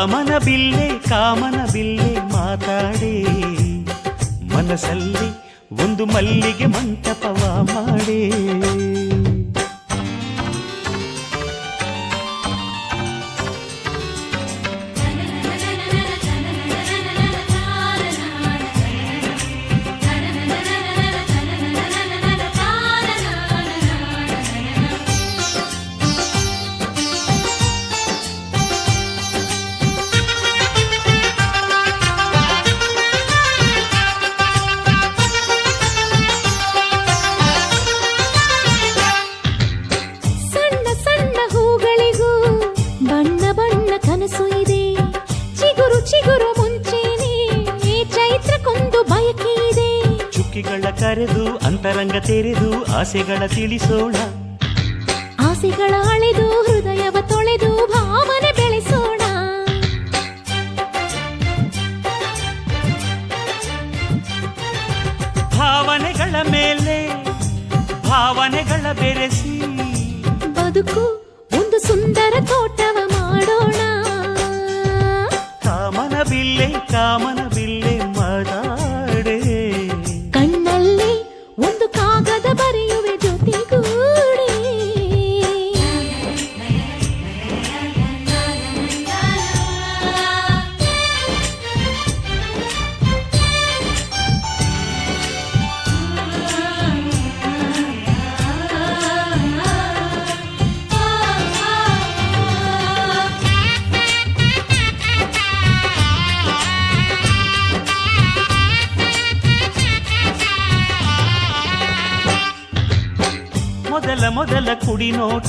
ಕಾಮನ ಬಿಲ್ಲೆ ಕಾಮನ ಬಿಲ್ಲೆ ಮಾತಾಡಿ. ಮನಸ್ಸಲ್ಲಿ ಒಂದು ಮಲ್ಲಿಗೆ ಮಂಟಪವ ಮಾಡೇ. ಕರೆದು ಅಂತರಂಗ ತೆರೆದು ಆಸೆಗಳ ತಿಳಿಸೋಣ. ಆಸೆಗಳ ಅಳೆದು ಹೃದಯವ ತೊಳೆದು ಭಾವನೆ ಬೆಳೆಸೋಣ. ಭಾವನೆಗಳ ಮೇಲೆ ಭಾವನೆಗಳ ಬೆರೆಸಿ. ಬದುಕು ಒಂದು ಸುಂದರ ತೋಟವ ಮಾಡೋಣ. ಕಾಮನ ಬಿಲ್ಲೆ ಕಾಮನ ಮೊದಲ ಮೊದಲ ಕುಡಿನೋಟ.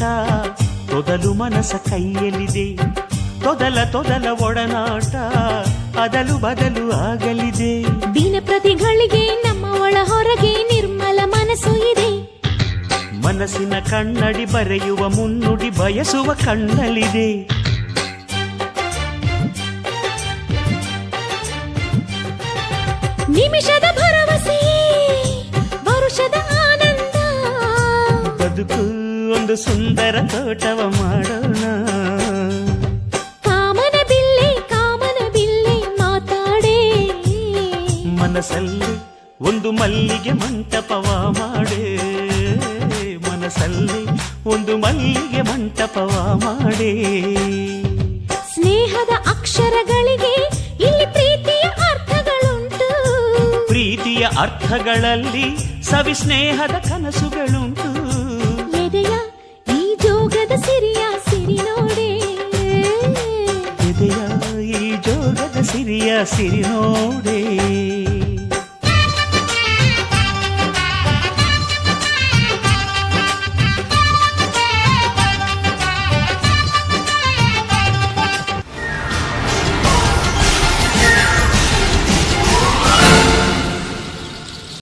ತೊದಲು ಮನಸ ಕೈಯಲ್ಲಿದೆ. ತೊದಲ ತೊದಲ ಒಡನಾಟ. ಅದಲು ಬದಲು ಆಗಲಿದೆ. ದಿನ ಪ್ರತಿಗಳಿಗೆ ನಮ್ಮ ಒಳ ಹೊರಗೆ ನಿರ್ಮಲ ಮನಸ್ಸು ಇದೆ. ಮನಸ್ಸಿನ ಕಣ್ಣಡಿ ಬರೆಯುವ ಮುನ್ನುಡಿ ಬಯಸುವ ಕಣ್ಣಲ್ಲಿದೆ. ನಿಮಿಷದ ಒಂದು ಸುಂದರ ತೋಟವ ಮಾಡೋಣ. ಕಾಮನ ಬಿಲ್ಲೆ ಕಾಮನ ಬಿಲ್ಲೆ ಮಾತಾಡೇ. ಮನಸ್ಸಲ್ಲಿ ಒಂದು ಮಲ್ಲಿಗೆ ಮಂಟಪವ ಮಾಡೇ. ಮನಸ್ಸಲ್ಲಿ ಒಂದು ಮಲ್ಲಿಗೆ ಮಂಟಪವ ಮಾಡೇ. ಸ್ನೇಹದ ಅಕ್ಷರಗಳಿಗೆ ಇಲ್ಲಿ ಪ್ರೀತಿಯ ಅರ್ಥಗಳುಂಟು. ಪ್ರೀತಿಯ ಅರ್ಥಗಳಲ್ಲಿ ಸವಿ ಸ್ನೇಹದ ಕನಸುಗಳುಂಟು. ಸಿರಿಯ ಸಿರಿ ನೋಡೆ ಎದೆಯ ಈ ಜೋಗದ ಸಿರಿಯ ಸಿರಿ ನೋಡೆ